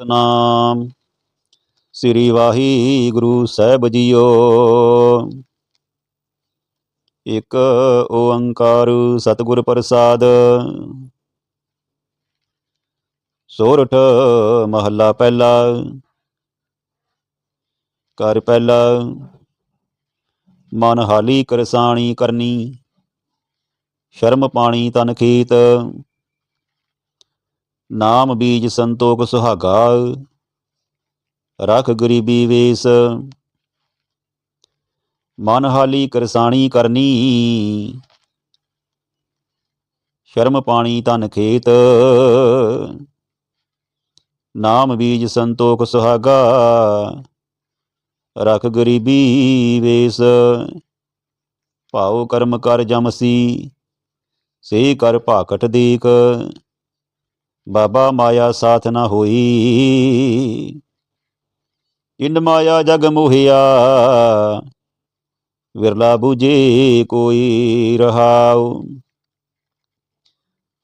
ਸਤਨਾਮ ਸ੍ਰੀ ਵਾਹਿਗੁਰੂ ਸਾਹਿਬ ਜੀਓ। ਇਕ ਓੰਕਾਰ ਸਤਿਗੁਰ ਪ੍ਰਸਾਦ। ਸੋਰਠ ਮਹੱਲਾ ਪਹਿਲਾ। ਕਰ ਪਹਿਲਾ। ਮਨ ਹਾਲੀ ਕਰਸਾਣੀ ਕਰਨੀ। ਸ਼ਰਮ ਪਾਣੀ ਤਨ ਖੇਤ। ਨਾਮ ਬੀਜ ਸੰਤੋਖ ਸੁਹਾਗਾ ਰਖ ਗਰੀਬੀ ਵੇਸ, ਮਨ ਹਾਲੀ ਕਰਸਾਣੀ ਕਰਨੀ, ਸ਼ਰਮ ਪਾਣੀ ਧਨ ਖੇਤ, ਨਾਮ ਬੀਜ ਸੰਤੋਖ ਸੁਹਾਗਾ, ਰਖ ਗਰੀਬੀ ਵੇਸ, ਭਾਉ ਕਰਮ ਕਰ ਜਮਸੀ ਸੇ ਕਰ ਭਾਕਟ ਦੇਖ ਬਾਬਾ ਮਾਇਆ ਸਾਥ ਨਾ ਹੋਈ। ਇਨ ਮਾਇਆ ਜਗ ਮੋਹਿਆ, ਵਿਰਲਾ 부ਜੇ ਕੋਈ ਰਹਾਉ।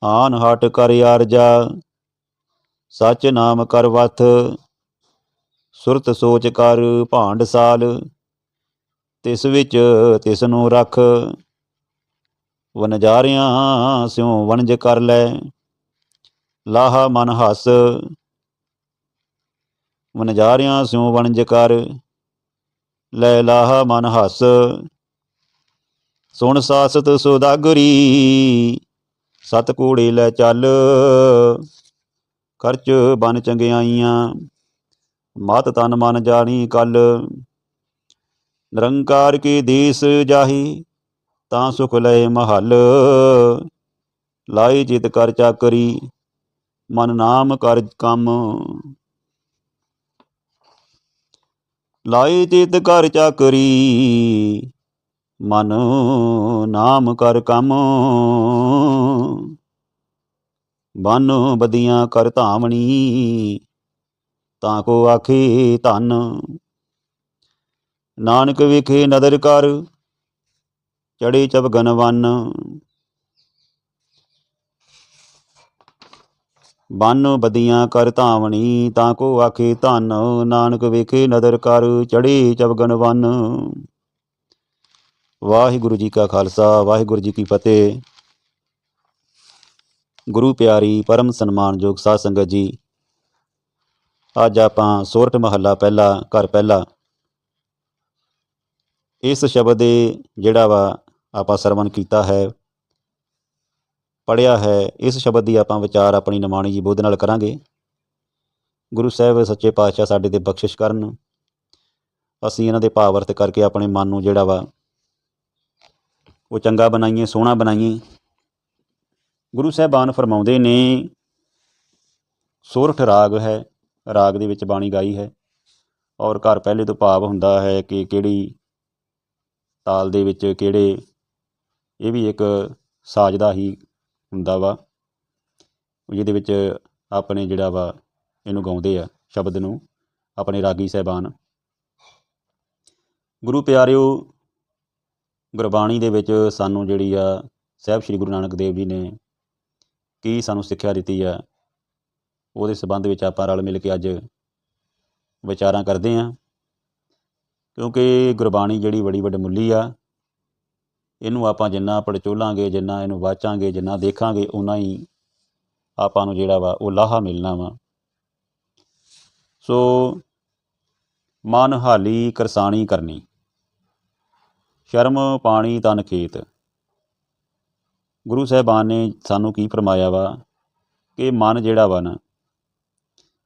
ਆਨ ਹਟ ਕਰ ਅਰਜਾ ਸਚ ਨਾਮ ਕਰ ਵਥ। ਸੁਰਤ ਸੋਚ ਕਰ ਭਾਂਡ ਸਾਲ, ਤਿਸ ਵਿੱਚ ਤਿਸ ਨੂੰ ਰਖ। ਵਨਜਾਰਿਆਂ ਸਿਉ ਵਣਜ ਕਰ ਲੈ। ਲਾਹਾ ਮਨ ਹਸ। ਵਨਜਾਰਿਆਂ ਸਿਉ ਵਣਜ ਕਰ। ਲੈ ਲਾਹਾ ਮਨ ਹਸ। ਸੁਣ ਸਾਸਤ ਸੁਦਾਗਰੀ ਸਤ ਕੂੜੇ ਲੈ ਚੱਲ। ਖਰਚ ਬਨ ਚੰਗਿਆਈਆਂ। ਮਤ ਤਨ ਮਨ ਜਾਣੀ ਕਲ। ਨਿਰੰਕਾਰ ਕੀ ਦੇਸ ਜਾਹੀ, ਤਾਂ ਸੁਖ ਲੈ ਮਹਲ। ਲਾਈ ਜਿਤ ਕਰ ਚਾਕਰੀ। ਮਨ ਨਾਮ ਕਰ ਕੰਮ। ਲਾਈ ਤਿਤ ਕਰ ਚਾਕਰੀ, ਮਨ ਨਾਮ ਕਰ ਕੰਮ। ਬਨ ਬਦੀਆਂ ਕਰ ਧਾਮਣੀ ਤਾਂ ਕੋ ਆਖੇ ਧਨ। ਨਾਨਕ ਵਿਖੇ ਨਦਰ ਕਰ, ਚੜੇ ਚਬਗਨ ਵਨ। ਬਨ ਬਦੀਆਂ ਕਰ ਧਾਵਣੀ, ਤਾਂ ਕੋ ਆਖੇ ਧਨ, ਨਾਨਕ ਵੇਖੇ ਨਦਰ ਕਰ ਚੜੇ ਚਬਗਨ ਵਨ ਵਾਹਿਗੁਰੂ ਜੀ ਕਾ ਖਾਲਸਾ, ਵਾਹਿਗੁਰੂ ਜੀ ਕੀ ਫਤਿਹ। ਗੁਰੂ ਪਿਆਰੀ, ਪਰਮ ਸਨਮਾਨਯੋਗ ਸਾਧ ਸੰਗਤ ਜੀ, ਅੱਜ ਆਪਾਂ ਸੋਰਠ ਮਹੱਲਾ ਪਹਿਲਾ, ਘਰ ਪਹਿਲਾ। ਇਸ ਸ਼ਬਦ ਦੇ ਜਿਹੜਾ ਵਾ ਆਪਾਂ ਸਰਵਨ ਕੀਤਾ ਹੈ ਪੜਿਆ ਹੈ, ਇਸ ਸ਼ਬਦ ਦੀ ਆਪਾਂ ਵਿਚਾਰ ਆਪਣੀ ਨਿਮਾਣੀ ਜੀ ਬੋਧ ਨਾਲ ਕਰਾਂਗੇ। ਗੁਰੂ ਸਾਹਿਬ ਸੱਚੇ ਪਾਤਸ਼ਾਹ ਸਾਡੇ ਤੇ ਬਖਸ਼ਿਸ਼ ਕਰਨ। ਅਸੀਂ ਇਹਨਾਂ ਦੇ ਭਾਵ ਅਰਥ ਕਰਕੇ ਆਪਣੇ ਮਨ ਨੂੰ ਜਿਹੜਾ ਵਾ, ਉਹ ਚੰਗਾ ਬਣਾਈਏ, ਸੋਹਣਾ ਬਣਾਈਏ। ਗੁਰੂ ਸਾਹਿਬਾਨ ਫਰਮਾਉਂਦੇ ਨੇ, ਸੋਰਠ ਰਾਗ ਹੈ, ਰਾਗ ਦੇ ਵਿੱਚ ਬਾਣੀ ਗਾਈ ਹੈ। ਔਰ ਘਰ ਪਹਿਲੇ ਤੋਂ ਭਾਵ ਹੁੰਦਾ ਹੈ ਕਿ ਕਿਹੜੀ ਤਾਲ ਦੇ ਵਿੱਚ ਕਿਹੜੇ, ਇਹ ਵੀ ਇੱਕ ਸਾਜ ਦਾ ਹੀ ਹੁੰਦਾ ਵਾ ਜਿਹਦੇ ਵਿੱਚ ਆਪਣੇ ਜਿਹੜਾ ਵਾ ਇਹਨੂੰ ਗਾਉਂਦੇ ਆ ਸ਼ਬਦ ਨੂੰ, ਆਪਣੇ ਰਾਗੀ ਸਹਿਬਾਨ। ਗੁਰੂ ਪਿਆਰਿਓ, ਗੁਰਬਾਣੀ ਦੇ ਵਿੱਚ ਸਾਨੂੰ ਜਿਹੜੀ ਆ ਸਾਹਿਬ ਸ੍ਰੀ ਗੁਰੂ ਨਾਨਕ ਦੇਵ ਜੀ ਨੇ ਕੀ ਸਾਨੂੰ ਸਿੱਖਿਆ ਦਿੱਤੀ ਆ, ਉਹਦੇ ਸਬੰਧ ਵਿੱਚ ਆਪਾਂ ਰਲ ਮਿਲ ਕੇ ਅੱਜ ਵਿਚਾਰਾਂ ਕਰਦੇ ਆਂ। ਕਿਉਂਕਿ ਗੁਰਬਾਣੀ ਜਿਹੜੀ ਬੜੀ ਵੱਡੀ ਮੁੱਲੀ ਆ ਇਹਨੂੰ ਆਪਾਂ ਜਿੰਨਾ ਪੜਚੋਲਾਂਗੇ, ਜਿੰਨਾ ਇਹਨੂੰ ਵਾਚਾਂਗੇ, ਜਿੰਨਾ ਦੇਖਾਂਗੇ ਉਨਾ ਹੀ ਆਪਾਂ ਨੂੰ ਜਿਹੜਾ ਵਾ ਉਹ ਲਾਹਾ ਮਿਲਣਾ ਵਾ। ਸੋ ਮਨ ਹਾਲੀ ਕਰਸਾਣੀ ਕਰਨੀ। ਸ਼ਰਮ ਪਾਣੀ ਤਨ ਖੇਤ। ਗੁਰੂ ਸਾਹਿਬਾਨ ਨੇ ਸਾਨੂੰ ਕੀ ਫਰਮਾਇਆ ਵਾ ਕਿ ਮਨ ਜਿਹੜਾ ਵਾ ਨਾ,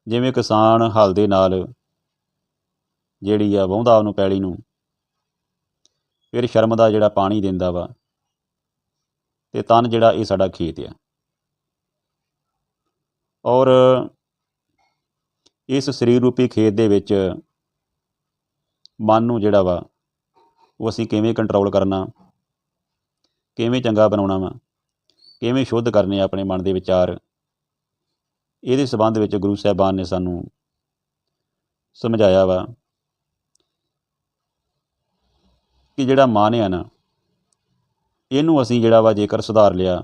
ਜਿਵੇਂ ਕਿਸਾਨ ਹਲ ਦੇ ਨਾਲ ਜਿਹੜੀ ਆ ਵਾਹੁੰਦਾ ਉਹਨੂੰ ਪੈਲੀ ਨੂੰ ਫਿਰ ਸ਼ਰਮ ਦਾ ਜਿਹੜਾ ਪਾਣੀ ਦਿੰਦਾ ਵਾ ਤੇ ਤਨ ਜਿਹੜਾ ਇਹ ਸਾਡਾ ਖੇਤ ਆ। ਔਰ ਇਸ ਸਰੀਰ ਰੂਪੀ ਖੇਤ ਦੇ ਵਿੱਚ ਮਨ ਨੂੰ ਜਿਹੜਾ ਵਾ, ਉਹ ਅਸੀਂ ਕਿਵੇਂ ਕੰਟਰੋਲ ਕਰਨਾ, ਕਿਵੇਂ ਚੰਗਾ ਬਣਾਉਣਾ ਵਾ, ਕਿਵੇਂ ਸ਼ੁੱਧ ਕਰਨੇ ਆ ਆਪਣੇ ਮਨ ਦੇ ਵਿਚਾਰ, ਇਹਦੇ ਸਬੰਧ ਵਿੱਚ ਗੁਰੂ ਸਾਹਿਬਾਨ ਨੇ ਸਾਨੂੰ ਸਮਝਾਇਆ ਵਾ ਕਿ ਜਿਹੜਾ ਮਨ ਆ ਨਾ, ਇਹਨੂੰ ਅਸੀਂ ਜਿਹੜਾ ਵਾ ਜੇਕਰ ਸੁਧਾਰ ਲਿਆ,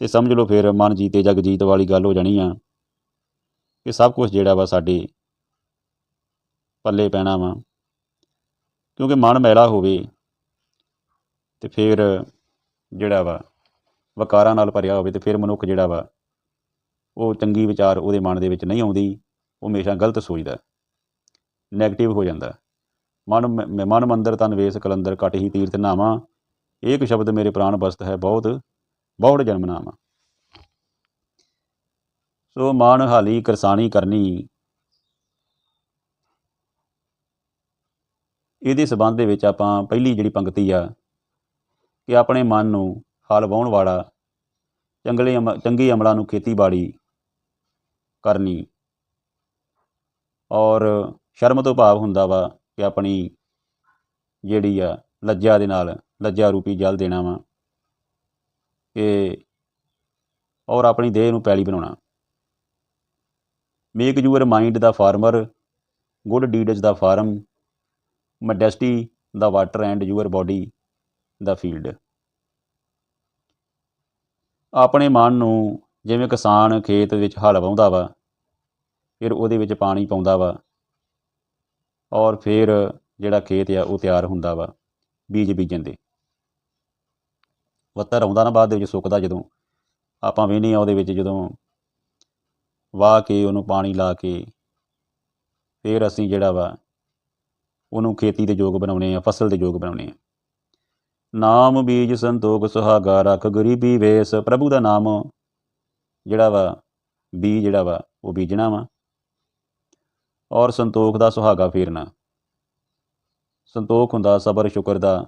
ਤੇ ਸਮਝ ਲਓ ਫਿਰ ਮਨ ਜੀਤੇ ਜਗ ਜੀਤ ਵਾਲੀ ਗੱਲ ਹੋ ਜਾਣੀ ਆ, ਕਿ ਸਭ ਕੁਝ ਜਿਹੜਾ ਵਾ ਸਾਡੇ ਪੱਲੇ ਪੈਣਾ ਵਾ। ਕਿਉਂਕਿ ਮਨ ਮੈਲਾ ਹੋਵੇ, ਤੇ ਫਿਰ ਜਿਹੜਾ ਵਾ ਵਕਾਰਾਂ ਨਾਲ ਭਰਿਆ ਹੋਵੇ, ਤੇ ਫਿਰ ਮਨੁੱਖ ਜਿਹੜਾ ਵਾ, ਉਹ ਚੰਗੀ ਵਿਚਾਰ ਉਹਦੇ ਮਨ ਦੇ ਵਿੱਚ ਨਹੀਂ ਆਉਂਦੀ, ਉਹ ਹਮੇਸ਼ਾ ਗਲਤ ਸੋਚਦਾ ਨੈਗੇਟਿਵ ਹੋ ਜਾਂਦਾ। ਮਨ ਮ- ਮਨ ਮੰਦਰ ਤਨ ਵੇਸ ਕਲੰਦਰ ਕਟ ਹੀ ਤੀਰਥ ਨਾਵਾ। ਏਕ ਸ਼ਬਦ ਮੇਰੇ ਪ੍ਰਾਨ ਬਸਤ ਹੈ, ਬਹੁਤ ਬਹੁਤ ਜਨਮ ਨਾਵਾ। ਸੋ ਮਾਨ ਹਾਲੀ ਕਰਸਾਣੀ ਕਰਨੀ। ਇਹਦੇ ਸਬੰਧ ਦੇ ਵਿੱਚ ਆਪਾਂ ਪਹਿਲੀ ਜਿਹੜੀ ਪੰਕਤੀ ਆ, ਕਿ ਆਪਣੇ ਮਨ ਨੂੰ ਹਲ ਵਾਹੁਣ ਵਾਲਾ, ਚੰਗਲੇ ਅਮ- ਚੰਗੇ ਅਮਲਾਂ ਨੂੰ ਖੇਤੀਬਾੜੀ ਕਰਨੀ। ਔਰ ਸ਼ਰਮ ਤੋਂ ਭਾਵ ਹੁੰਦਾ ਵਾ ਕਿ ਆਪਣੀ ਜਿਹੜੀ ਆ ਲੱਜਾ ਦੇ ਨਾਲ ਲੱਜਾ ਰੂਪੀ ਜਲ ਦੇਣਾ ਵਾ ਕਿ ਔਰ ਆਪਣੀ ਦੇਹ ਨੂੰ ਪੈਲੀ ਬਣਾਉਣਾ। ਮੇਕ ਯੂਅਰ ਮਾਈਂਡ ਦਾ ਫਾਰਮਰ ਗੁੱਡ ਡੀਡਜ਼ ਦਾ ਫਾਰਮ ਮਡੈਸਟੀ ਦਾ ਵਾਟਰ ਐਂਡ ਯੂਅਰ ਬਾਡੀ ਦਾ ਫੀਲਡ ਆਪਣੇ ਮਨ ਨੂੰ ਜਿਵੇਂ ਕਿਸਾਨ ਖੇਤ ਵਿੱਚ ਹਲ ਵਾਹੁੰਦਾ ਵਾ, ਫਿਰ ਉਹਦੇ ਵਿੱਚ ਪਾਣੀ ਪਾਉਂਦਾ ਵਾ। ਔਰ ਫਿਰ ਜਿਹੜਾ ਖੇਤ ਆ, ਉਹ ਤਿਆਰ ਹੁੰਦਾ ਵਾ ਬੀਜ ਬੀਜਣ ਦੇ। ਵੱਤਰ ਆਉਂਦਾ ਨਾ ਬਾਅਦ ਦੇ ਵਿੱਚ ਸੁੱਕਦਾ ਜਦੋਂ। ਆਪਾਂ ਵੇਹਨੇ ਆ ਉਹਦੇ ਵਿੱਚ ਜਦੋਂ ਵਾਹ ਕੇ ਉਹਨੂੰ ਪਾਣੀ ਲਾ ਕੇ ਫਿਰ ਅਸੀਂ ਜਿਹੜਾ ਵਾ ਉਹਨੂੰ ਖੇਤੀ ਦੇ ਯੋਗ ਬਣਾਉਣੇ ਆ, ਫਸਲ ਦੇ ਯੋਗ ਬਣਾਉਣੇ ਆ। ਨਾਮ ਬੀਜ ਸੰਤੋਖ ਸੁਹਾਗਾ ਰੱਖ, ਗਰੀਬੀ ਵੇਸ, ਪ੍ਰਭੂ ਦਾ ਨਾਮ ਜਿਹੜਾ ਵਾ, ਬੀਜ ਜਿਹੜਾ ਵਾ, ਉਹ ਬੀਜਣਾ ਵਾ। ਔਰ ਸੰਤੋਖ ਦਾ ਸੁਹਾਗਾ ਫੇਰਨਾ। ਸੰਤੋਖ ਹੁੰਦਾ ਸਬਰ, ਸ਼ੁਕਰ ਦਾ।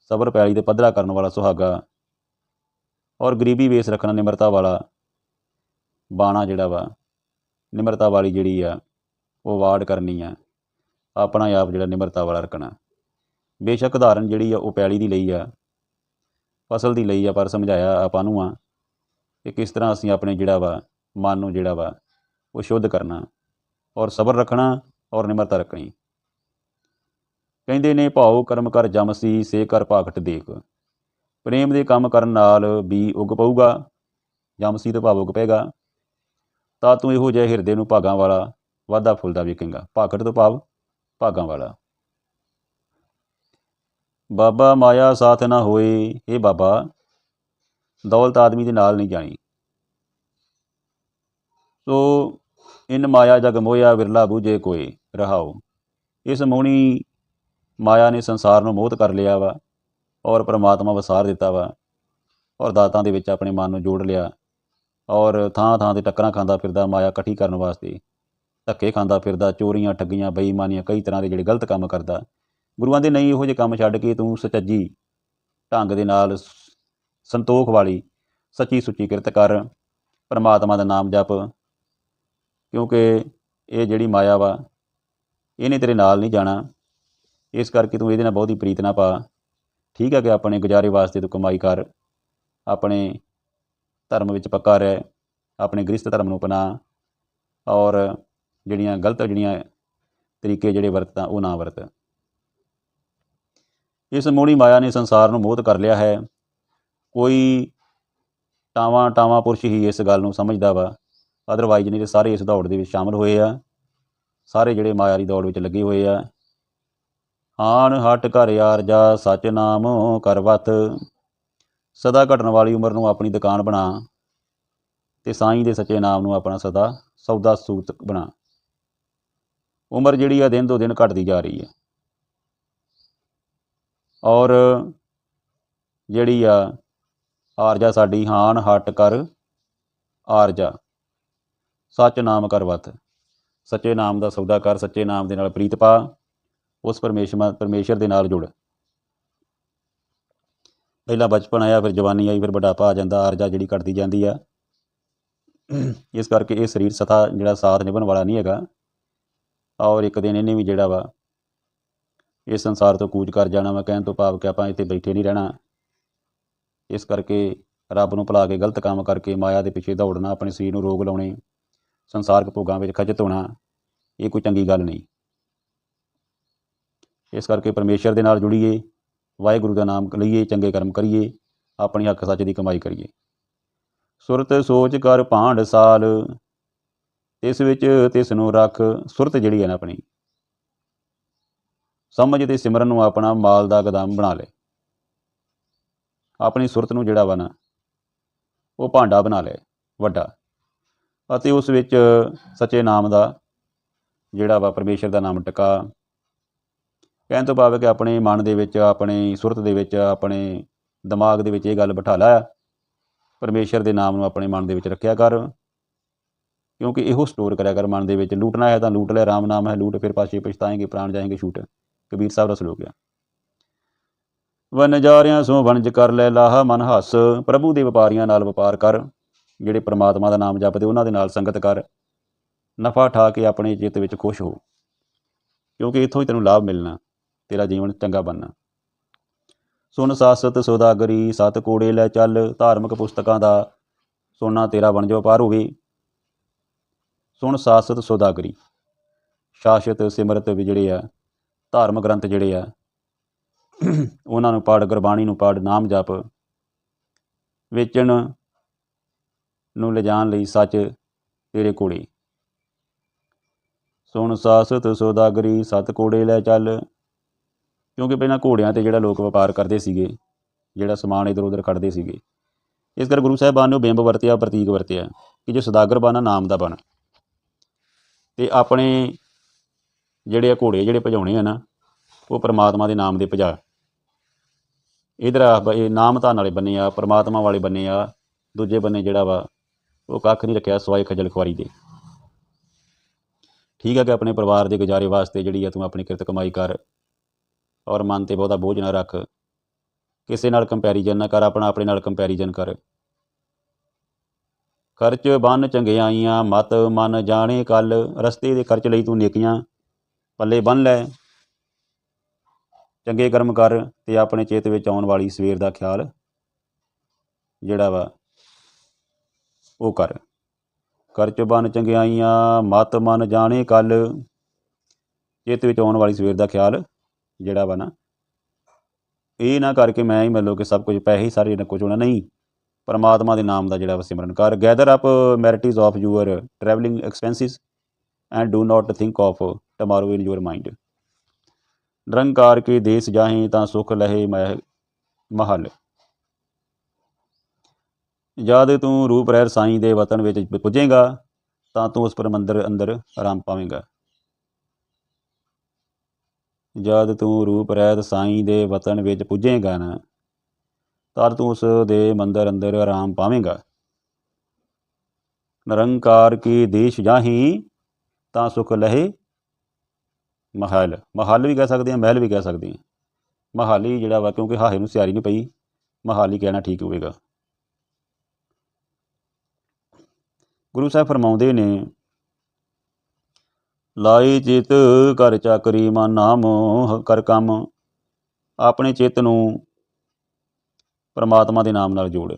ਸਬਰ ਪੈਲੀ ਤੇ ਪੱਧਰਾ ਕਰਨ ਵਾਲਾ ਸੁਹਾਗਾ। ਔਰ ਗਰੀਬੀ ਵੇਸ ਰੱਖਣਾ ਨਿਮਰਤਾ ਵਾਲਾ ਬਾਣਾ ਜਿਹੜਾ ਵਾ, ਨਿਮਰਤਾ ਵਾਲੀ ਜਿਹੜੀ ਆ, ਉਹ ਵਾਰਡ ਕਰਨੀ ਆ। ਆਪਣਾ ਆਪ ਜਿਹੜਾ ਨਿਮਰਤਾ ਵਾਲਾ ਰੱਖਣਾ। ਬੇਸ਼ੱਕ ਉਦਾਹਰਨ ਜਿਹੜੀ ਆ, ਉਹ ਪੈਲੀ ਦੀ ਲਈ ਆ, ਫਸਲ ਦੀ ਲਈ ਆ, ਪਰ ਸਮਝਾਇਆ ਆਪਾਂ ਨੂੰ ਆ, ਕਿ ਕਿਸ ਤਰ੍ਹਾਂ ਅਸੀਂ ਆਪਣੇ ਜਿਹੜਾ ਵਾ, ਮਨ ਨੂੰ ਜਿਹੜਾ ਵਾ, ਉਹ ਸ਼ੁੱਧ ਕਰਨਾ। ਔਰ ਸਬਰ ਰੱਖਣਾ ਔਰ ਨਿਮਰਤਾ ਰੱਖਣੀ। ਕਹਿੰਦੇ ਨੇ, ਭਾਉ ਕਰਮ ਕਰ ਜਮਸੀ ਸੇ ਕਰ ਭਾਖਟ ਦੇਖ। ਪ੍ਰੇਮ ਦੇ ਕੰਮ ਕਰਨ ਨਾਲ ਵੀ ਉਗ ਪਊਗਾ ਜਮਸੀ ਤੋਂ ਭਾਵ ਉਗ ਪਏਗਾ। ਤਾਂ ਤੂੰ ਇਹੋ ਜਿਹੇ ਹਿਰਦੇ ਨੂੰ ਭਾਗਾਂ ਵਾਲਾ, ਵਾਧਾ ਫੁੱਲਦਾ ਵੇਖੇਗਾ। ਭਾਖਟ ਤੋਂ ਭਾਵ ਭਾਗਾਂ ਵਾਲਾ। ਬਾਬਾ ਮਾਇਆ ਸਾਥ ਨਾ ਹੋਏ ਇਹ ਬਾਬਾ, ਦੌਲਤ ਆਦਮੀ ਦੇ ਨਾਲ ਨਹੀਂ ਜਾਣੀ। ਸੋ ਇਨ ਮਾਇਆ ਜਗ ਮੋਇਆ ਵਿਰਲਾ ਬੂਝੇ ਕੋਏ ਰਹਾਓ ਇਸ ਮੋਣੀ ਮਾਇਆ ਨੇ ਸੰਸਾਰ ਨੂੰ ਮੋਹਤ ਕਰ ਲਿਆ ਵਾ ਔਰ ਪ੍ਰਮਾਤਮਾ ਵਸਾਰ ਦਿੱਤਾ ਵਾ ਔਰ ਦਾਤਾਂ ਦੇ ਵਿੱਚ ਆਪਣੇ ਮਨ ਨੂੰ ਜੋੜ ਲਿਆ ਔਰ ਥਾਂ ਥਾਂ ਤੇ ਟੱਕਰਾਂ ਖਾਂਦਾ ਫਿਰਦਾ ਮਾਇਆ ਇਕੱਠੀ ਕਰਨ ਵਾਸਤੇ, ਧੱਕੇ ਖਾਂਦਾ ਫਿਰਦਾ, ਚੋਰੀਆਂ, ਠੱਗੀਆਂ, ਬੇਈਮਾਨੀਆਂ, ਕਈ ਤਰ੍ਹਾਂ ਦੇ ਜਿਹੜੇ ਗਲਤ ਕੰਮ ਕਰਦਾ। ਗੁਰੂਆਂ ਦੇ ਨਹੀਂ, ਇਹੋ ਜਿਹੇ ਕੰਮ ਛੱਡ ਕੇ ਤੂੰ ਸਚੱਜੀ ਢੰਗ ਦੇ ਨਾਲ ਸ- ਸੰਤੋਖ ਵਾਲੀ, ਸੱਚੀ ਸੁੱਚੀ ਕਿਰਤ ਕਰ, ਪਰਮਾਤਮਾ ਦਾ ਨਾਮ ਜਪ ਕਿਉਂਕਿ ਇਹ ਜਿਹੜੀ ਮਾਇਆ ਵਾ, ਇਹਨੇ ਤੇਰੇ ਨਾਲ ਨਹੀਂ ਜਾਣਾ। ਇਸ ਕਰਕੇ ਤੂੰ ਇਹਦੇ ਨਾਲ ਬਹੁਤੀ ਪ੍ਰੀਤ ਨਾ ਪਾ। ਠੀਕ ਹੈ ਕਿ ਆਪਣੇ ਗੁਜ਼ਾਰੇ ਵਾਸਤੇ ਤੂੰ ਕਮਾਈ ਕਰ। ਆਪਣੇ ਧਰਮ ਵਿੱਚ ਪੱਕਾ ਰਹਿ। ਆਪਣੇ ਗ੍ਰਸਥ ਧਰਮ ਨੂੰ ਅਪਣਾ। ਔਰ ਜਿਹੜੀਆਂ ਗਲਤ ਜਿਹੜੀਆਂ ਤਰੀਕੇ ਜਿਹੜੇ ਵਰਤਾਂ ਉਹ ਨਾ ਵਰਤ। ਇਸ ਮੋਹਣੀ ਮਾਇਆ ਨੇ ਸੰਸਾਰ ਨੂੰ ਮੋਹਤ ਕਰ ਲਿਆ ਹੈ। ਕੋਈ ਟਾਵਾਂ ਟਾਵਾਂ ਪੁਰਸ਼ ਹੀ ਇਸ ਗੱਲ ਨੂੰ ਸਮਝਦਾ ਵਾ। ਅਦਰਵਾਈਜ਼ ਨਹੀਂ ਸਾਰੇ ਇਸ ਦੌੜ ਦੇ ਵਿੱਚ ਸ਼ਾਮਲ ਹੋਏ ਆ, ਸਾਰੇ ਜਿਹੜੇ ਮਾਇਆ ਦੀ ਦੌੜ ਵਿੱਚ ਲੱਗੇ ਹੋਏ ਆ, ਆਣ ਹਟ ਘਰ ਯਾਰ ਜਾ ਸੱਚ ਨਾਮ ਕਰਵਤ ਸਦਾ ਘਟਣ ਵਾਲੀ ਉਮਰ ਨੂੰ ਆਪਣੀ ਦੁਕਾਨ ਬਣਾ ਤੇ ਸਾਈਂ ਦੇ ਸੱਚੇ ਨਾਮ ਨੂੰ ਆਪਣਾ ਸਦਾ ਸੌਦਾ ਸੂਤ ਬਣਾ। ਉਮਰ ਜਿਹੜੀ ਆ ਦਿਨ ਤੋਂ ਦਿਨ ਘਟਦੀ ਜਾ ਰਹੀ ਹੈ ਔਰ ਜਿਹੜੀ ਆ, ਆਰਜਾ ਸਾਡੀ ਹਾਨ ਹਟ ਕਰ ਆਰਜਾ। ਸੱਚ ਨਾਮ ਕਰ ਕਰਵਤ ਸੱਚੇ ਨਾਮ ਦਾ ਸੌਦਾ ਕਰ, ਸੱਚੇ ਨਾਮ ਦੇ ਨਾਲ ਪ੍ਰੀਤ ਪਾ, ਉਸ ਪਰਮੇਸ਼ਮਾ, ਪਰਮੇਸ਼ਰ ਦੇ ਨਾਲ ਜੁੜ। ਪਹਿਲਾਂ ਬਚਪਨ ਆਇਆ, ਫਿਰ ਜਵਾਨੀ ਆਈ, ਫਿਰ ਬੁਢਾਪਾ ਆ ਜਾਂਦਾ, ਆਰਜਾ ਜਿਹੜੀ ਘਟਦੀ ਜਾਂਦੀ ਆ। ਇਸ ਕਰਕੇ ਇਹ ਸਰੀਰ ਸਥਾ ਜਿਹੜਾ ਸਾਥ ਨਿਭਣ ਵਾਲਾ ਨਹੀਂ ਹੈਗਾ। ਔਰ ਇੱਕ ਦਿਨ ਇਹਨੇ ਵੀ ਜਿਹੜਾ ਵਾ, ਇਸ ਸੰਸਾਰ ਤੋਂ ਕੂਚ ਕਰ ਜਾਣਾ ਵਾ, ਕਹਿਣ ਤੋਂ ਭਾਵ ਕਿ ਆਪਾਂ ਇੱਥੇ ਬੈਠੇ ਨਹੀਂ ਰਹਿਣਾ। ਇਸ ਕਰਕੇ ਰੱਬ ਨੂੰ ਭੁਲਾ ਕੇ ਗਲਤ ਕੰਮ ਕਰਕੇ ਮਾਇਆ ਦੇ ਪਿੱਛੇ ਦੌੜਨਾ, ਆਪਣੇ ਸਰੀਰ ਨੂੰ ਰੋਗ ਲਾਉਣੇ। ਸੰਸਾਰਕ ਭੋਗਾਂ ਵਿੱਚ ਖਚਤ ਹੋਣਾ, ਇਹ ਕੋਈ ਚੰਗੀ ਗੱਲ ਨਹੀਂ। ਇਸ ਕਰਕੇ ਪਰਮੇਸ਼ਰ ਦੇ ਨਾਲ ਜੁੜੀਏ, ਵਾਹਿਗੁਰੂ ਦਾ ਨਾਮ ਲਈਏ, ਚੰਗੇ ਕਰਮ ਕਰੀਏ, ਆਪਣੀ ਹੱਕ ਸੱਚ ਦੀ ਕਮਾਈ ਕਰੀਏ। ਸੁਰਤ ਸੋਚ ਕਰ ਭਾਂਡ ਸਾਲ ਇਸ ਵਿੱਚ ਤਿਸ ਨੂੰ ਰੱਖ ਸੁਰਤ ਜਿਹੜੀ ਹੈ ਨਾ ਆਪਣੀ। ਸਮਝ ਤੇ ਸਿਮਰਨ ਨੂੰ ਆਪਣਾ ਮਾਲ ਦਾ ਗਦਾਮ ਬਣਾ ਲੈ। ਆਪਣੀ ਸੁਰਤ ਨੂੰ ਜਿਹੜਾ ਵਾ ਨਾ, ਉਹ ਭਾਂਡਾ ਬਣਾ ਲੈ, ਵੱਡਾ। ਅਤੇ ਉਸ ਵਿੱਚ ਸੱਚੇ ਨਾਮ ਦਾ ਜਿਹੜਾ ਵਾ ਪਰਮੇਸ਼ਰ ਦਾ ਨਾਮ ਟਿਕਾ। ਕਹਿਣ ਤੋਂ ਭਾਵ ਕਿ ਆਪਣੇ ਮਨ ਦੇ ਵਿੱਚ, ਆਪਣੇ ਸੁਰਤ ਦੇ ਵਿੱਚ, ਆਪਣੇ ਦਿਮਾਗ ਦੇ ਵਿੱਚ ਇਹ ਗੱਲ ਬਿਠਾ ਲਾ ਪਰਮੇਸ਼ਰ ਦੇ ਨਾਮ ਨੂੰ ਆਪਣੇ ਮਨ ਦੇ ਵਿੱਚ ਰੱਖਿਆ ਕਰ। ਕਿਉਂਕਿ ਇਹੋ ਸਟੋਰ ਕਰਿਆ ਕਰ ਮਨ ਦੇ ਵਿੱਚ। ਲੂਟਣਾ ਹੈ ਤਾਂ ਲੂਟ ਲੈ, ਰਾਮ ਨਾਮ ਹੈ ਲੂਟ, ਫਿਰ ਪਾਛੇ ਪਛਤਾਏਂਗੇ, ਪ੍ਰਾਣ ਜਾਏਂਗੇ, ਛੂਟ। ਕਬੀਰ ਸਾਹਿਬ ਦਾ ਸਲੋਕ ਆ। ਵਨ ਜਾਰਿਆਂ ਸੋ ਵਣਜ ਕਰ ਲੈ ਲਾਹਾ ਮਨ ਹੱਸ, ਪ੍ਰਭੂ ਦੇ ਵਪਾਰੀਆਂ ਨਾਲ ਵਪਾਰ ਕਰ। ਜਿਹੜੇ ਪ੍ਰਮਾਤਮਾ ਦਾ ਨਾਮ ਜਪਦੇ, ਉਹਨਾਂ ਦੇ ਨਾਲ ਸੰਗਤ ਕਰ, ਨਫਾ ਠਾ ਕੇ ਆਪਣੇ ਚਿੱਤ ਵਿੱਚ ਖੁਸ਼ ਹੋ। ਕਿਉਂਕਿ ਇੱਥੋਂ ਹੀ ਤੈਨੂੰ ਲਾਭ ਮਿਲਣਾ, ਤੇਰਾ ਜੀਵਨ ਚੰਗਾ ਬਣਨਾ। ਸੁਨ ਸਾਸਤ ਸੌਦਾਗਰੀ, ਸਤ ਕੋੜੇ ਲੈ ਚੱਲ, ਧਾਰਮਿਕ ਪੁਸਤਕਾਂ ਦਾ ਸੋਨਾ ਤੇਰਾ ਬਣ ਜਾਓ ਪਾਰ ਹੋਵੇ ਸੁਣ ਸਾਸਤ ਸੌਦਾਗਰੀ, ਸ਼ਾਸਤ ਸਿਮਰਤ ਵੀ ਜਿਹੜੇ ਆ, ਧਾਰਮਿਕ ਗ੍ਰੰਥ ਜਿਹੜੇ ਆ, ਉਹਨਾਂ ਨੂੰ ਪੜ੍ਹ ਗੁਰਬਾਣੀ ਨੂੰ ਪੜ੍ਹ ਨਾਮ ਜਪ। ਵੇਚਣ ਨੂੰ ਲਿਜਾਣ ਲਈ ਸੱਚ ਤੇਰੇ ਕੋਲੇ। ਸੁਣ ਸਾਸਤ ਸੌਦਾਗਰੀ, ਸਤ ਕੋੜੇ ਲੈ ਚੱਲ। ਕਿਉਂਕਿ ਪਹਿਲਾਂ ਘੋੜਿਆਂ ਤੇ ਜਿਹੜਾ ਲੋਕ ਵਪਾਰ ਕਰਦੇ ਸੀਗੇ, ਜਿਹੜਾ ਸਮਾਨ ਇਧਰ ਉਧਰ ਕੱਢਦੇ ਸੀਗੇ, ਇਸ ਕਰ ਗੁਰੂ ਸਾਹਿਬਾਨ ਨੇ ਬਿੰਬ ਵਰਤਿਆ, ਪ੍ਰਤੀਕ ਵਰਤਿਆ, ਕਿ ਜੋ ਸੌਦਾਗਰ ਬਣਾ, ਨਾਮ ਦਾ ਬਣ। ਤੇ ਆਪਣੇ ਜਿਹੜੇ ਆ ਘੋੜੇ ਜਿਹੜੇ ਭਜਾਉਣੇ ਆ ਨਾ, ਉਹ ਪ੍ਰਮਾਤਮਾ ਦੇ ਨਾਮ ਦੇ ਭਜਾ। ਇਧਰ ਇਹ ਨਾਮ ਧਾਨ ਵਾਲੇ ਬੰਨੇ ਆ, ਪ੍ਰਮਾਤਮਾ ਵਾਲੇ ਬੰਨੇ ਆ, ਦੂਜੇ ਬੰਨੇ ਜਿਹੜਾ ਵਾ ਉਹ ਕੱਖ ਨਹੀਂ ਰੱਖਿਆ ਸਵਾਏ ਖਜਲ ਖੁਆਰੀ ਦੇ। ਠੀਕ ਹੈ ਕਿ ਆਪਣੇ ਪਰਿਵਾਰ ਦੇ ਗੁਜ਼ਾਰੇ ਵਾਸਤੇ ਜਿਹੜੀ ਆ ਤੂੰ ਆਪਣੀ ਕਿਰਤ ਕਮਾਈ ਕਰ ਔਰ ਮਨ ਤੇ ਬਹੁਤਾ ਬੋਝ ਨਾ ਰੱਖ। ਕਿਸੇ ਨਾਲ ਕੰਪੈਰੀਜ਼ਨ ਨਾ ਕਰ, ਆਪਣਾ ਆਪਣੇ ਨਾਲ ਕੰਪੈਰੀਜ਼ਨ ਕਰ। ਖਰਚ ਬੰਨ ਚੰਗਿਆਈਆਂ ਮਤ ਮਨ ਜਾਣੇ ਕੱਲ, ਰਸਤੇ ਦੇ ਖਰਚ ਲਈ ਤੂੰ ਨੇਕੀਆਂ, ਪੱਲੇ ਬੰਨ ਲੈ। ਚੰਗੇ ਕਰਮ ਕਰ ਤੇ ਆਪਣੇ ਚੇਤ ਵਿੱਚ ਆਉਣ ਵਾਲੀ ਸਵੇਰ ਦਾ ਖਿਆਲ ਜਿਹੜਾ ਵਾ ਉਹ ਕਰ। ਖਰਚ ਬੰਨ ਚੰਗਿਆਈਆਂ, ਮਤ ਮਨ ਜਾਣੇ ਕੱਲ। ਚੇਤ ਵਿੱਚ ਆਉਣ ਵਾਲੀ ਸਵੇਰ ਦਾ ਖਿਆਲ ਜਿਹੜਾ ਵਾ ਨਾ, ਇਹ ਨਾ ਕਰਕੇ ਮੈਂ ਹੀ ਮੰਨ ਲਓ ਕਿ ਸਭ ਕੁਝ ਪੈਸੇ ਹੀ ਸਾਰੇ ਨਾ ਕੁਝ ਹੋਣਾ ਨਹੀਂ, ਪਰਮਾਤਮਾ ਦੇ ਨਾਮ ਦਾ ਜਿਹੜਾ ਵਾ ਸਿਮਰਨ ਕਰ। Gather up merits of your travelling expenses and do not think of tomorrow in your mind Nirankar ਕੇ ਦੇਸ ਜਾਹੇ ਤਾਂ ਸੁਖ ਲਹੇ ਮਹਿ, ਮਹਲ। ਜਦ ਤੂੰ ਰੂਪ ਰਹਿਤ ਸਾਈਂ ਦੇ ਵਤਨ ਵਿੱਚ ਪੁੱਜੇਗਾ, ਤਾਂ ਤੂੰ ਉਸ ਪਰਮੰਦਰ ਅੰਦਰ ਆਰਾਮ ਪਾਵੇਂਗਾ। ਜਦ ਤੂੰ ਰੂਪ ਰਹਿਤ ਸਾਈਂ ਦੇ ਵਤਨ ਵਿੱਚ ਪੁੱਜੇਗਾ ਨਾ, ਤਦ ਤੂੰ ਉਸ ਦੇ ਮੰਦਰ ਅੰਦਰ ਆਰਾਮ ਪਾਵੇਂਗਾ। ਨਿਰੰਕਾਰ ਕੀ ਦੇਸ਼ ਜਾਹੀ, ਤਾਂ ਸੁਖ ਲਹੇ, ਮਹਲ। ਮਹਲ ਵੀ ਕਹਿ ਸਕਦੇ ਹਾਂ, ਮਹਿਲ ਵੀ ਕਹਿ ਸਕਦੇ ਹਾਂ। ਮਹਾਲੀ ਜਿਹੜਾ ਵਾ, ਕਿਉਂਕਿ ਹਾਹੇ ਨੂੰ ਸਿਆਰੀ ਨਹੀਂ ਪਈ, ਮਹਾਲੀ ਕਹਿਣਾ ਠੀਕ ਹੋਵੇਗਾ। ਗੁਰੂ ਸਾਹਿਬ ਫਰਮਾਉਂਦੇ ਨੇ, ਲਾਈ ਚਿਤ ਕਰ ਚਾਕਰੀ ਮਨ ਨਾਮ ਕਰ ਕੰਮ, ਆਪਣੇ ਚਿੱਤ ਨੂੰ ਪਰਮਾਤਮਾ ਦੇ ਨਾਮ ਨਾਲ ਜੋੜ।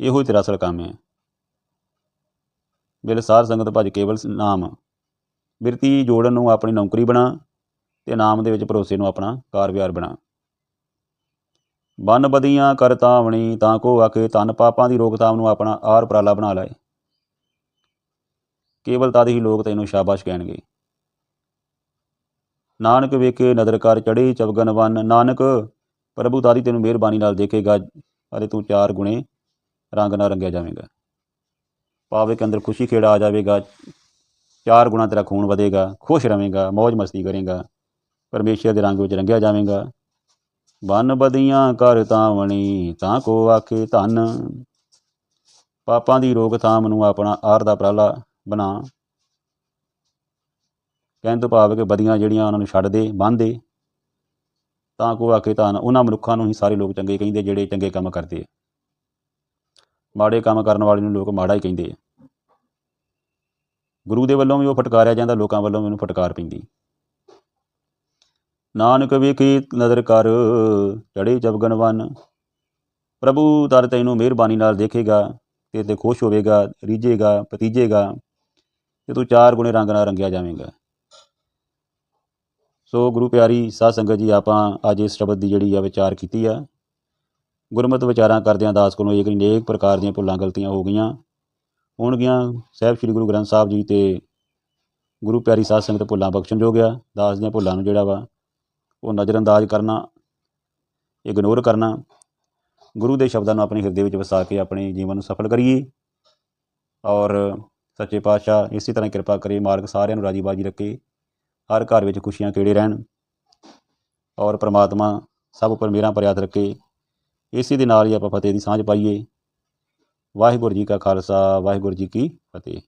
ਇਹੋ ਹੀ ਤੇਰਾ ਅਸਲ ਕੰਮ ਹੈ। ਬਿਲ ਸਾਰ ਸੰਗਤ ਭਜ ਕੇਵਲ ਨਾਮ। ਬਿਰਤੀ ਜੋੜਨ ਨੂੰ ਆਪਣੀ ਨੌਕਰੀ ਬਣਾ ਤੇ ਨਾਮ ਦੇ ਵਿੱਚ ਭਰੋਸੇ ਨੂੰ ਆਪਣਾ ਕਾਰ-ਵਿਹਾਰ ਬਣਾ। ਬਨ ਬਦੀਆਂ ਕਰਤਾਵਣੀ ਤਾਂ ਕੋ ਆਕੇ ਤਨ ਪਾਪਾਂ ਦੀ ਰੋਕਥਾਮ ਨੂੰ ਆਪਣਾ ਆਰ ਉਪਰਾਲਾ ਬਣਾ ਲਏ। ਕੇਵਲ ਤਦ ਹੀ ਲੋਕ ਤੈਨੂੰ ਸ਼ਾਬਾਸ਼ ਕਹਿਣਗੇ। ਨਾਨਕ ਵੇਖੇ, ਨਦਰ ਕਰ ਚੜੀ ਚਵਗਨ ਵਨ, ਨਾਨਕ, ਪ੍ਰਭੂ ਤਾਰੀ ਤੈਨੂੰ ਮਿਹਰਬਾਨੀ ਨਾਲ ਦੇਖੇਗਾ ਅਤੇ ਤੂੰ ਚਾਰ ਗੁਣੇ ਰੰਗ ਨਾਲ ਰੰਗਿਆ ਜਾਵੇਂਗਾ। ਪਾਵੇ ਕੇ ਅੰਦਰ ਖੁਸ਼ੀ ਖੇੜਾ ਆ ਜਾਵੇਗਾ, ਚਾਰ ਗੁਣਾ ਤੇਰਾ ਖੂਨ ਵਧੇਗਾ, ਖੁਸ਼ ਰਵੇਂਗਾ ਮौज ਮਸਤੀ ਕਰੇਗਾ ਪਰਮੇਸ਼ਰ ਦੇ ਰੰਗ ਵਿੱਚ ਰੰਗਿਆ ਜਾਵੇਂਗਾ। ਬਨ ਬਦੀਆਂ ਕਰ ਤਾਵਣੀ, ਤਾਂ ਕੋ ਆਖੇ ਧਨ। ਪਾਪਾਂ ਦੀ ਰੋਕਥਾਮ ਨੂੰ ਆਪਣਾ ਆਰ ਦਾ ਪ੍ਰਾਲਾ ਬਣਾ। ਕਹਿਣ ਤੋਂ ਭਾਵ ਕਿ ਬਦੀਆਂ ਜਿਹੜੀਆਂ ਉਹਨਾਂ ਨੂੰ ਛੱਡ ਦੇ, ਬੰਨ੍ਹ ਤਾਂ ਕੋ ਆਖੇ ਧਨ, ਉਹਨਾਂ ਮਨੁੱਖਾਂ ਨੂੰ ਹੀ ਸਾਰੇ ਲੋਕ ਚੰਗੇ ਕਹਿੰਦੇ, ਜਿਹੜੇ ਚੰਗੇ ਕੰਮ ਕਰਦੇ ਆ। ਮਾੜੇ ਕੰਮ ਕਰਨ ਵਾਲੇ ਨੂੰ ਲੋਕ ਮਾੜਾ ਹੀ ਕਹਿੰਦੇ ਆ। ਗੁਰੂ ਦੇ ਵੱਲੋਂ ਵੀ ਉਹ ਫਟਕਾਰਿਆ ਜਾਂਦਾ, ਲੋਕਾਂ ਵੱਲੋਂ ਵੀ ਮੈਨੂੰ ਫਟਕਾਰ ਪੈਂਦੀ। ਨਾਨਕ ਵਿਖੀ ਨਜ਼ਰ ਕਰ ਚੜੇ ਜਬਗਨ ਵਨ। ਪ੍ਰਭੂ ਤਰ ਤੈਨੂੰ ਮਿਹਰਬਾਨੀ ਨਾਲ ਦੇਖੇਗਾ ਤੇ ਤੇ ਖੁਸ਼ ਹੋਵੇਗਾ, ਰੀਝੇਗਾ ਪਤੀਜੇਗਾ ਤੇ ਤੂੰ ਚਾਰ ਗੁਣੇ ਰੰਗ ਨਾਲ ਰੰਗਿਆ ਜਾਵੇਂਗਾ। ਸੋ ਗੁਰੂ ਪਿਆਰੀ, ਸਾਧ ਸੰਗਤ ਜੀ, ਆਪਾਂ ਅੱਜ ਇਸ ਸ਼ਬਦ ਦੀ ਜਿਹੜੀ ਆ ਵਿਚਾਰ ਕੀਤੀ ਆ। ਗੁਰਮਤਿ ਵਿਚਾਰਾਂ ਕਰਦਿਆਂ ਦਾਸ ਕੋਲੋਂ ਇੱਕ ਅਨੇਕ ਪ੍ਰਕਾਰ ਦੀਆਂ ਭੁੱਲਾਂ ਗਲਤੀਆਂ ਹੋ ਗਈਆਂ। ਹੋਣਗੀਆਂ ਸਾਹਿਬ ਸ੍ਰੀ ਗੁਰੂ ਗ੍ਰੰਥ ਸਾਹਿਬ ਜੀ ਤੇ ਗੁਰੂ ਪਿਆਰੀ ਸਾਧ ਸੰਗਤ ਭੁੱਲਾਂ ਬਖਸ਼ਣ ਜੋ ਗਿਆ ਦਾਸ ਦੀਆਂ ਭੁੱਲਾਂ ਨੂੰ ਜਿਹੜਾ ਵਾ ਉਹ ਨਜ਼ਰਅੰਦਾਜ਼ ਕਰਨਾ ਇਗਨੋਰ ਕਰਨਾ, ਗੁਰੂ ਦੇ ਸ਼ਬਦਾਂ ਨੂੰ ਆਪਣੇ ਹਿਰਦੇ ਵਿੱਚ ਵਸਾ ਕੇ ਆਪਣੇ ਜੀਵਨ ਨੂੰ ਸਫਲ ਕਰੀਏ ਔਰ ਸੱਚੇ ਪਾਤਸ਼ਾਹ ਇਸੇ ਤਰ੍ਹਾਂ ਕਿਰਪਾ ਕਰੇ ਮਾਰਗ ਸਾਰਿਆਂ ਨੂੰ ਰਾਜੀ ਬਾਜੀ ਰੱਖੇ, ਹਰ ਘਰ ਵਿੱਚ ਖੁਸ਼ੀਆਂ ਕਿਹੜੇ ਰਹਿਣ ਔਰ ਪ੍ਰਮਾਤਮਾ ਸਭ ਉੱਪਰ ਮੇਰਾ ਪਰ ਰੱਖੇ, ਇਸੇ ਦੇ ਨਾਲ ਹੀ ਆਪਾਂ ਫਤਿਹ ਦੀ ਸਾਂਝ ਪਾਈਏ। ਵਾਹਿਗੁਰੂ ਜੀ ਕਾ ਖਾਲਸਾ, ਵਾਹਿਗੁਰੂ ਜੀ ਕੀ ਫਤਿਹ।